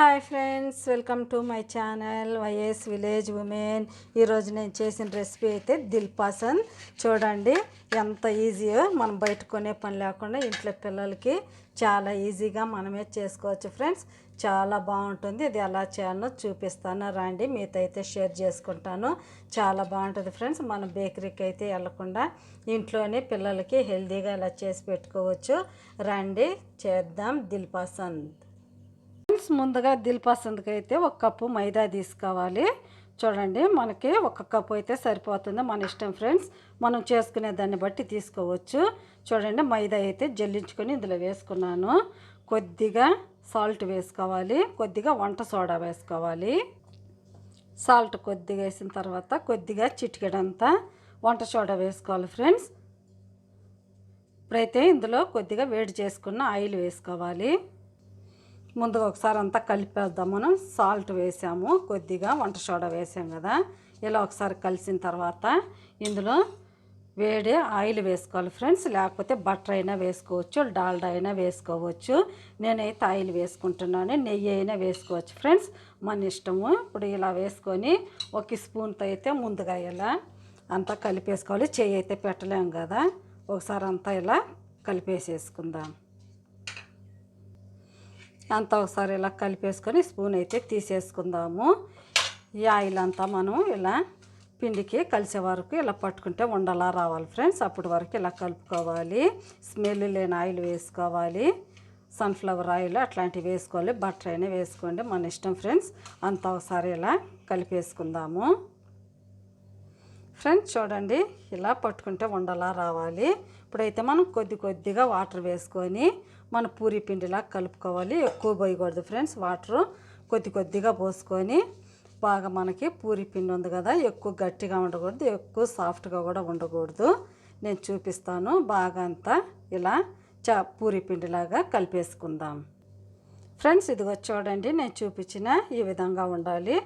Hi friends welcome to my channel YS village women. ఈరోజు నేను చేసిన రెసిపీ అయితే దిల్ పసంద్ చూడండి ఎంత ఈజీయో మనం బయట కొనే పని లేకుండా ఇంట్లో పిల్లలకి చాలా ఈజీగా మనమే చేసుకోవచ్చు ఫ్రెండ్స్. చాలా బాగుంటుంది. ఇది ఎలా చేయాలో చూపిస్తాను. రండి మీతో అయితే షేర్ చేసుకుంటాను. చాలా బాగుంటుంది ఫ్రెండ్స్. మనం బేకరీకి అయితే వెళ్ళకుండా ఇంట్లోనే పిల్లలకి హెల్తీగా ఇలా చేసి పెట్టుకోవచ్చు. రండి చేద్దాం దిల్ పసంద్ ఫ్రెండ్స్ ముందుగా దిల్ పసంద్కి అయితే ఒక కప్పు మైదా తీసుకోవాలి. చూడండి మనకి ఒక కప్పు అయితే సరిపోతుంది మన ఇష్టం ఫ్రెండ్స్. మనం చేసుకునే దాన్ని బట్టి తీసుకోవచ్చు. చూడండి మైదా అయితే జల్లించుకొని ఇందులో వేసుకున్నాను. కొద్దిగా సాల్ట్ వేసుకోవాలి. కొద్దిగా వంట సోడా వేసుకోవాలి. సాల్ట్ కొద్దిగా వేసిన తర్వాత కొద్దిగా చిటికెడంతా వంట సోడా వేసుకోవాలి ఫ్రెండ్స్. ఇప్పుడైతే ఇందులో కొద్దిగా వేడి చేసుకున్న ఆయిల్ వేసుకోవాలి. ముందుగా ఒకసారి అంతా కలిపేద్దాం. మనం సాల్ట్ వేసాము. కొద్దిగా వంట సోడా వేసాం కదా. ఇలా ఒకసారి కలిసిన తర్వాత ఇందులో వేడి ఆయిల్ వేసుకోవాలి ఫ్రెండ్స్. లేకపోతే బటర్ అయినా వేసుకోవచ్చు డాల్డా అయినా వేసుకోవచ్చు. నేనైతే ఆయిల్ వేసుకుంటున్నాను. నెయ్యి అయినా వేసుకోవచ్చు ఫ్రెండ్స్. మన ఇష్టము. ఇప్పుడు ఇలా వేసుకొని ఒక స్పూన్తో అయితే ముందుగా ఇలా అంతా కలిపేసుకోవాలి. చెయ్యి అయితే పెట్టలేము కదా. ఒకసారి అంతా ఇలా కలిపేసేసుకుందాం. అంతా ఒకసారి ఇలా కలిపేసుకొని స్పూన్ అయితే తీసేసుకుందాము. ఈ ఆయిల్ అంతా మనం ఇలా పిండికి కలిసే వరకు ఇలా పట్టుకుంటే ఉండలా రావాలి ఫ్రెండ్స్. అప్పటి వరకు ఇలా కలుపుకోవాలి. స్మెల్ లేని ఆయిల్ వేసుకోవాలి. సన్ఫ్లవర్ ఆయిల్ అట్లాంటివి వేసుకోవాలి. బటర్ అయినా వేసుకోండి మన ఇష్టం ఫ్రెండ్స్. అంతా ఒకసారి ఇలా కలిపేసుకుందాము. ఫ్రెండ్స్ చూడండి ఇలా పట్టుకుంటే ఉండలా రావాలి. ఇప్పుడైతే మనం కొద్ది కొద్దిగా వాటర్ వేసుకొని మన పూరి పిండిలా కలుపుకోవాలి. ఎక్కువ పోయకూడదు ఫ్రెండ్స్ వాటర్ కొద్ది కొద్దిగా పోసుకొని బాగా మనకి పూరి పిండి ఉంది కదా ఎక్కువ గట్టిగా ఉండకూడదు ఎక్కువ సాఫ్ట్గా కూడా ఉండకూడదు. నేను చూపిస్తాను బాగా అంతా ఇలా చా పూరి పిండిలాగా కలిపేసుకుందాం. ఫ్రెండ్స్ ఇదిగో చూడండి నేను చూపించిన ఈ విధంగా ఉండాలి.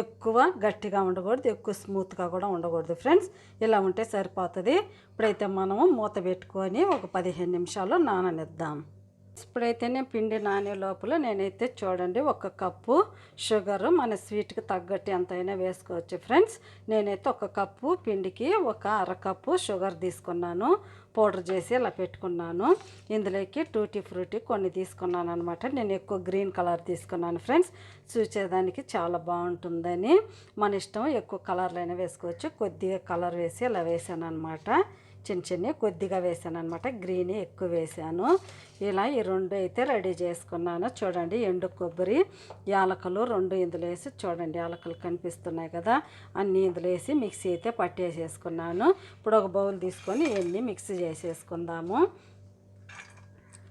ఎక్కువ గట్టిగా ఉండకూడదు ఎక్కువ స్మూత్గా కూడా ఉండకూడదు ఫ్రెండ్స్. ఇలా ఉంటే సరిపోతుంది. ఇప్పుడైతే మనము మూత పెట్టుకొని ఒక పదిహేను నిమిషాలు నాననిద్దాం. ఇప్పుడైతే నేను పిండి నానే లోపల నేనైతే చూడండి ఒక కప్పు షుగర్ మన స్వీట్కి తగ్గట్టు ఎంతైనా వేసుకోవచ్చు ఫ్రెండ్స్. నేనైతే ఒక కప్పు పిండికి ఒక అర కప్పు షుగర్ తీసుకున్నాను పౌడర్ చేసి ఇలా పెట్టుకున్నాను. ఇందులోకి టూటీ ఫ్రూటీ కొన్ని తీసుకున్నాను అనమాట నేను ఎక్కువ గ్రీన్ కలర్ తీసుకున్నాను ఫ్రెండ్స్. చూసేదానికి చాలా బాగుంటుందని. మన ఇష్టం ఎక్కువ కలర్లైనా వేసుకోవచ్చు. కొద్దిగా కలర్ వేసి ఇలా వేసాను అనమాట చిన్న చిన్న కొద్దిగా వేసాను అనమాట గ్రీన్ ఎక్కువ వేసాను. ఇలా ఈ రెండు అయితే రెడీ చేసుకున్నాను. చూడండి ఎండు కొబ్బరి యాలకలు రెండు ఇందులో వేసి చూడండి యాలకలు కనిపిస్తున్నాయి కదా అన్నీ ఇందులో వేసి మిక్సీ అయితే పట్టేసేసుకున్నాను. ఇప్పుడు ఒక బౌల్ తీసుకొని ఇవన్నీ మిక్సీ చేసేసుకుందాము.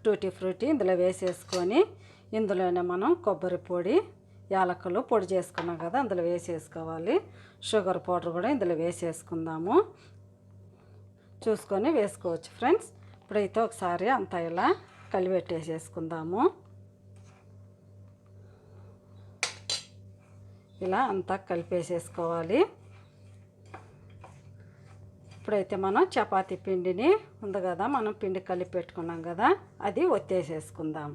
టూటీ ఫ్రూటీ ఇందులో వేసేసుకొని ఇందులోనే మనం కొబ్బరి పొడి యాలకులు పొడి చేసుకున్నాం కదా అందులో వేసేసుకోవాలి. షుగర్ పౌడర్ కూడా ఇందులో వేసేసుకుందాము. చూసుకొని వేసుకోవచ్చు ఫ్రెండ్స్. ఇప్పుడైతే ఒకసారి అంతా ఇలా కలిపెట్టేసేసుకుందాము. ఇలా అంతా కలిపేసేసుకోవాలి. ఇప్పుడైతే మనం చపాతీ పిండిని ఉంది కదా మనం పిండి కలిపి పెట్టుకున్నాం కదా అది ఒత్తేసేసుకుందాం.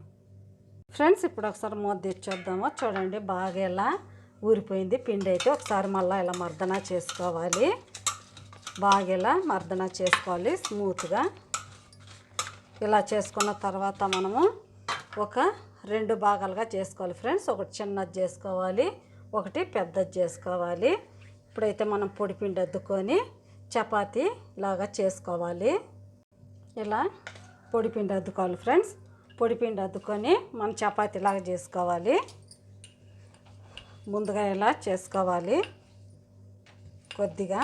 ఫ్రెండ్స్ ఇప్పుడు ఒకసారి మూత తెచ్చొద్దాము చూడండి బాగా ఇలా ఊరిపోయింది పిండి అయితే. ఒకసారి మళ్ళీ ఇలా మర్దన చేసుకోవాలి. బాగా ఇలా మర్దన చేసుకోవాలి స్మూత్గా. ఇలా చేసుకున్న తర్వాత మనము ఒక రెండు భాగాలుగా చేసుకోవాలి ఫ్రెండ్స్. ఒకటి చిన్నది చేసుకోవాలి ఒకటి పెద్దది చేసుకోవాలి. ఇప్పుడైతే మనం పొడిపిండి అద్దుకొని చపాతీ లాగా చేసుకోవాలి. ఇలా పొడిపిండి అద్దుకోవాలి ఫ్రెండ్స్. పొడిపిండి అద్దుకొని మనం చపాతి లాగా చేసుకోవాలి. ముందుగా ఇలా చేసుకోవాలి. కొద్దిగా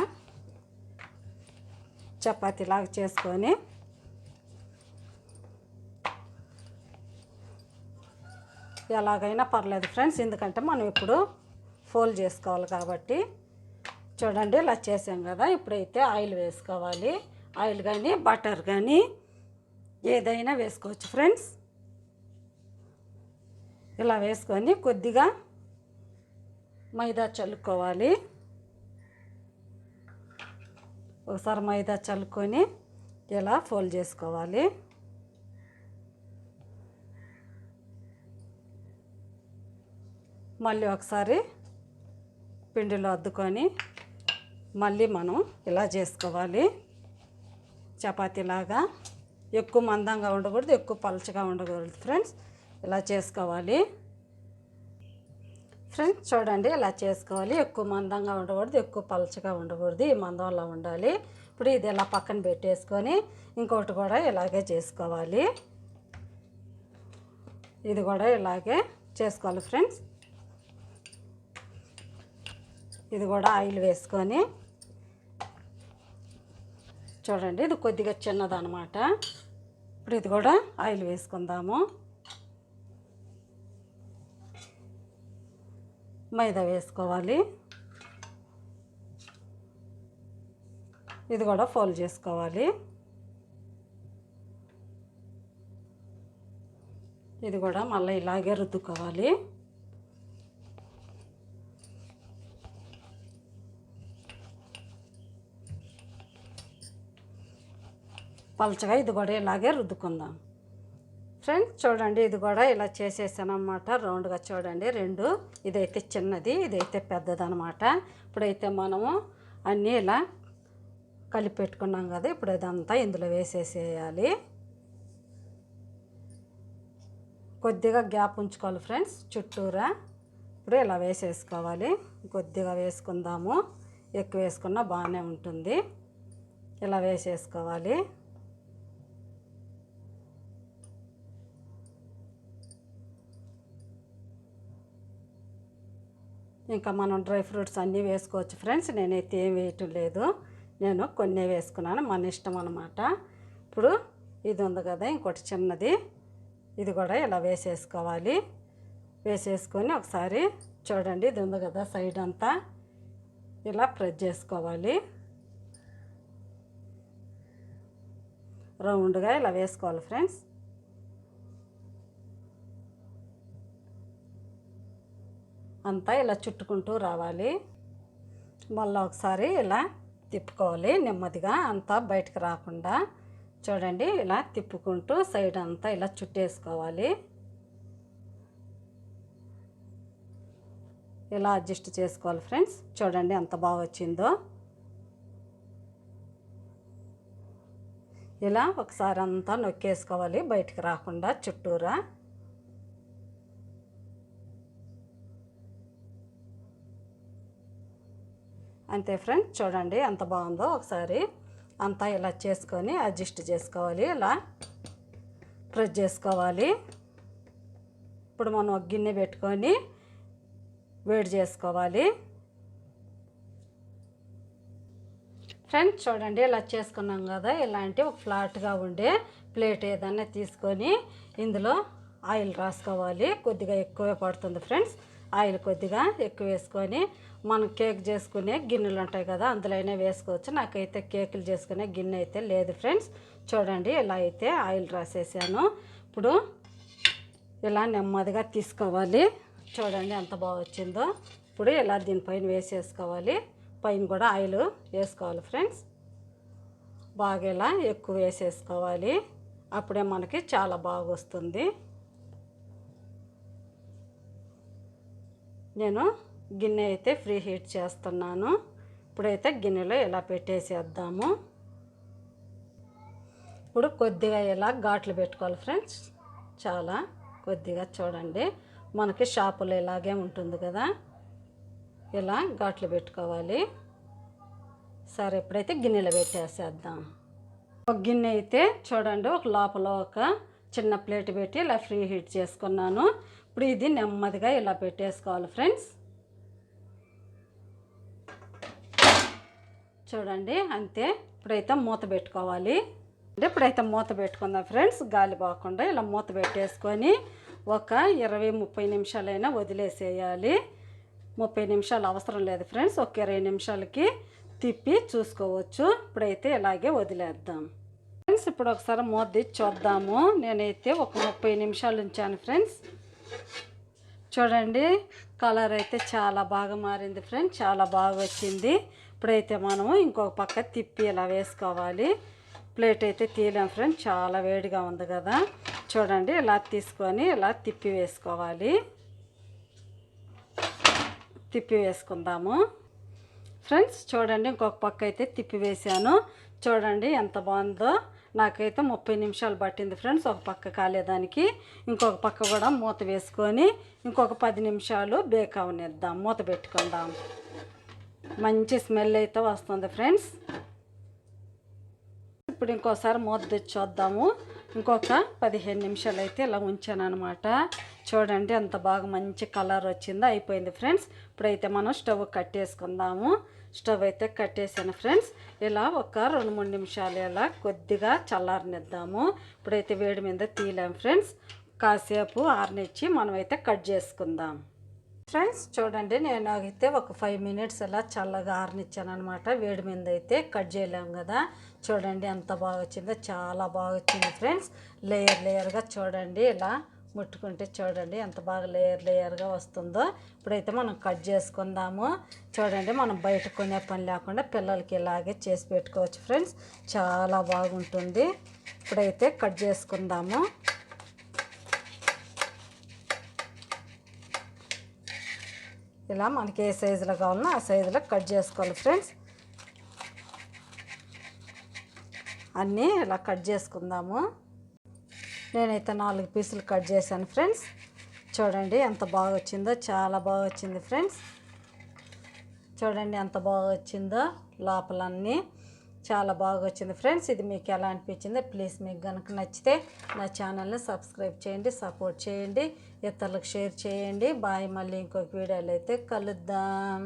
చపాతీలాగా చేసుకొని ఎలాగైనా పర్లేదు ఫ్రెండ్స్ ఎందుకంటే మనం ఇప్పుడు ఫోల్డ్ చేసుకోవాలి కాబట్టి. చూడండి ఇలా చేసాం కదా. ఇప్పుడైతే ఆయిల్ వేసుకోవాలి. ఆయిల్ కానీ బటర్ కానీ ఏదైనా వేసుకోవచ్చు ఫ్రెండ్స్. ఇలా వేసుకొని కొద్దిగా మైదా చల్లుకోవాలి. ఒకసారి మైదా చల్లుకొని ఇలా ఫోల్డ్ చేసుకోవాలి. మళ్ళీ ఒకసారి పిండిలో అద్దుకొని మళ్ళీ మనం ఇలా చేసుకోవాలి. చపాతీలాగా ఎక్కువ మందంగా ఉండకూడదు ఎక్కువ పలచగా ఉండకూడదు. ఫ్రెండ్స్ ఇలా చేసుకోవాలి. ఫ్రెండ్స్ చూడండి ఇలా చేసుకోవాలి? ఎక్కువ మందంగా ఉండకూడదు ఎక్కువ పలచగా ఉండకూడదు ఈ మందంలో ఉండాలి. ఇప్పుడు ఇది ఇలా పక్కన పెట్టేసుకొని ఇంకొకటి కూడా ఇలాగే చేసుకోవాలి. ఇది కూడా ఇలాగే చేసుకోవాలి ఫ్రెండ్స్. ఇది కూడా ఆయిల్ వేసుకొని చూడండి ఇది కొద్దిగా చిన్నదనమాట ఇప్పుడు ఇది కూడా ఆయిల్ వేసుకుందాము. మైదా వేసుకోవాలి. ఇది కూడా ఫోల్డ్ చేసుకోవాలి. ఇది కూడా మళ్ళీ ఇలాగే రుద్దుకోవాలి. పలచగా ఇది కూడా ఇలాగే రుద్దుకుందాం. ఫ్రెండ్స్ చూడండి ఇది కూడా ఇలా చేసేసాను రౌండ్గా చూడండి రెండు. ఇదైతే చిన్నది ఇదైతే పెద్దదనమాట ఇప్పుడైతే మనము అన్నీ ఇలా కలిపి పెట్టుకున్నాం కదా ఇప్పుడు ఇదంతా ఇందులో వేసేసేయాలి. కొద్దిగా గ్యాప్ ఉంచుకోవాలి ఫ్రెండ్స్ చుట్టూరా. ఇప్పుడు ఇలా వేసేసుకోవాలి. కొద్దిగా వేసుకుందాము. ఎక్కువ వేసుకున్నా బాగానే ఉంటుంది. ఇలా వేసేసుకోవాలి. ఇంకా మనం డ్రై ఫ్రూట్స్ అన్నీ వేసుకోవచ్చు ఫ్రెండ్స్. నేనైతే ఏం వేయటం లేదు. నేను కొన్ని వేసుకున్నాను. మన ఇష్టం అనమాట ఇప్పుడు ఇది ఉంది కదా ఇంకోటి చిన్నది. ఇది కూడా ఇలా వేసేసుకోవాలి. వేసేసుకొని ఒకసారి చూడండి ఇది ఉంది కదా సైడ్ అంతా. ఇలా ప్రెస్ చేసుకోవాలి. రౌండ్గా ఇలా వేసుకోవాలి ఫ్రెండ్స్. అంతా ఇలా చుట్టుకుంటూ రావాలి. మళ్ళీ ఒకసారి ఇలా తిప్పుకోవాలి నెమ్మదిగా. అంతా బయటకు రాకుండా చూడండి ఇలా తిప్పుకుంటూ సైడ్ అంతా ఇలా చుట్టేసుకోవాలి. ఇలా అడ్జస్ట్ చేసుకోవాలి ఫ్రెండ్స్. చూడండి ఎంత బాగా వచ్చిందో. ఇలా ఒకసారి అంతా నొక్కేసుకోవాలి బయటకు రాకుండా చుట్టూరా. అంతే ఫ్రెండ్స్ చూడండి ఎంత బాగుందో ఒకసారి అంతా ఇలా చేసుకొని అడ్జస్ట్ చేసుకోవాలి. ఇలా ప్రెస్ చేసుకోవాలి. ఇప్పుడు మనం ఒక గిన్నె పెట్టుకొని వేడి చేసుకోవాలి. ఫ్రెండ్స్ చూడండి ఇలా చేసుకున్నాం కదా ఇలాంటి ఒక ఫ్లాట్గా ఉండే ప్లేట్ ఏదైనా తీసుకొని ఇందులో ఆయిల్ రాసుకోవాలి. కొద్దిగా ఎక్కువే పడుతుంది ఫ్రెండ్స్. ఆయిల్ కొద్దిగా ఎక్కువ వేసుకొని మనం కేక్ చేసుకునే గిన్నెలు ఉంటాయి కదా అందులో అయినా వేసుకోవచ్చు. నాకైతే కేకులు చేసుకునే గిన్నె అయితే లేదు ఫ్రెండ్స్. చూడండి ఇలా అయితే ఆయిల్ రాసేసాను. ఇప్పుడు ఇలా నెమ్మదిగా తీసుకోవాలి. చూడండి ఎంత బాగా వచ్చిందో. ఇప్పుడు ఇలా దీనిపైన వేసేసుకోవాలి. పైన కూడా ఆయిల్ వేసుకోవాలి ఫ్రెండ్స్. బాగా ఇలా ఎక్కువ వేసేసుకోవాలి. అప్పుడే మనకి చాలా బాగా వస్తుంది. నేను గిన్నె అయితే ఫ్రీ హీట్ చేస్తున్నాను. ఇప్పుడైతే గిన్నెలో ఇలా పెట్టేసేద్దాము. ఇప్పుడు కొద్దిగా ఇలా ఘాట్లు పెట్టుకోవాలి ఫ్రెండ్స్. చాలా కొద్దిగా చూడండి. మనకి షాపులో ఇలాగే ఉంటుంది కదా. ఇలా ఘాట్లు పెట్టుకోవాలి. సరే ఇప్పుడైతే గిన్నెలో పెట్టేసేద్దాం. ఒక గిన్నె అయితే చూడండి ఒక లోపల ఒక చిన్న ప్లేట్ పెట్టి ఇలా ఫ్రీ హీట్ చేసుకున్నాను. ఇప్పుడు ఇది నెమ్మదిగా ఇలా పెట్టేసుకోవాలి ఫ్రెండ్స్. చూడండి అంతే. ఇప్పుడైతే మూత పెట్టుకోవాలి. అంటే ఇప్పుడైతే మూత పెట్టుకుందాం ఫ్రెండ్స్. గాలి పోకుండా ఇలా మూత పెట్టేసుకొని ఒక ఇరవై ముప్పై నిమిషాలైనా వదిలేసేయాలి. ముప్పై నిమిషాలు అవసరం లేదు ఫ్రెండ్స్. ఒక ఇరవై నిమిషాలకి తిప్పి చూసుకోవచ్చు. ఇప్పుడైతే ఇలాగే వదిలేద్దాం. ఫ్రెండ్స్ ఇప్పుడు ఒకసారి మూత చూద్దాము. నేనైతే ఒక ముప్పై నిమిషాలు ఉంచాను ఫ్రెండ్స్. చూడండి కలర్ అయితే చాలా బాగా మారింది ఫ్రెండ్స్ చాలా బాగా వచ్చింది. ఇప్పుడైతే మనము ఇంకొక పక్క తిప్పి ఇలా వేసుకోవాలి. ప్లేట్ అయితే తీయలేం ఫ్రెండ్స్ చాలా వేడిగా ఉంది కదా. చూడండి ఇలా తీసుకొని ఇలా తిప్పి వేసుకోవాలి. తిప్పి వేసుకుందాము. ఫ్రెండ్స్ చూడండి ఇంకొక పక్క అయితే తిప్పి వేసాను. చూడండి ఎంత బాగుందో. నాకైతే ముప్పై నిమిషాలు పట్టింది ఫ్రెండ్స్. ఒక పక్క కాలేదానికి ఇంకొక పక్క కూడా మూత వేసుకొని ఇంకొక పది నిమిషాలు బేక్ అవనిద్దాం మూత పెట్టుకుందాం. మంచి స్మెల్ అయితే వస్తుంది ఫ్రెండ్స్. ఇప్పుడు ఇంకోసారి మూత తెచ్చి చూద్దాము ఇంకొక పదిహేను నిమిషాలు అయితే ఇలా ఉంచాను అనమాట చూడండి ఎంత బాగా మంచి కలర్ వచ్చిందో అయిపోయింది ఫ్రెండ్స్. ఇప్పుడైతే మనం స్టవ్ కట్టేసుకుందాము. స్టవ్ అయితే కట్టేసాను ఫ్రెండ్స్. ఇలా ఒక రెండు మూడు నిమిషాలు ఇలా కొద్దిగా చల్లారనిద్దాము. ఇప్పుడైతే వేడి మీద తీయలేము ఫ్రెండ్స్. కాసేపు ఆరనిచ్చి మనమైతే కట్ చేసుకుందాం. ఫ్రెండ్స్ చూడండి నేను అయితే ఒక ఫైవ్ మినిట్స్ ఇలా చల్లగా ఆరనిచ్చాను అనమాట వేడి మీద అయితే కట్ చేయలేము కదా. చూడండి ఎంత బాగా వచ్చిందో చాలా బాగా వచ్చింది ఫ్రెండ్స్. లేయర్ లేయర్గా చూడండి ఇలా ముట్టుకుంటే చూడండి ఎంత బాగా లేయర్ లేయర్గా వస్తుందో. ఇప్పుడైతే మనం కట్ చేసుకుందాము. చూడండి మనం బయట కొనే పని లేకుండా పిల్లలకి ఇలాగే చేసి పెట్టుకోవచ్చు ఫ్రెండ్స్. చాలా బాగుంటుంది. ఇప్పుడైతే కట్ చేసుకుందాము. ఇలా మనకి ఏ సైజులో కావాలన్నా ఆ సైజులో కట్ చేసుకోవాలి ఫ్రెండ్స్. అన్నీ ఇలా కట్ చేసుకుందాము. నేనైతే నాలుగు పీసులు కట్ చేశాను ఫ్రెండ్స్. చూడండి ఎంత బాగా వచ్చిందో చాలా బాగా వచ్చింది ఫ్రెండ్స్. చూడండి ఎంత బాగా వచ్చిందో లోపలన్నీ. చాలా బాగా వచ్చింది ఫ్రెండ్స్. ఇది మీకు ఎలా అనిపించిందో ప్లీజ్ మీకు కనుక నచ్చితే నా ఛానల్ని సబ్స్క్రైబ్ చేయండి సపోర్ట్ చేయండి ఇతరులకు షేర్ చేయండి. బాయ్. మళ్ళీ ఇంకొక వీడియోలో అయితే కలుద్దాం.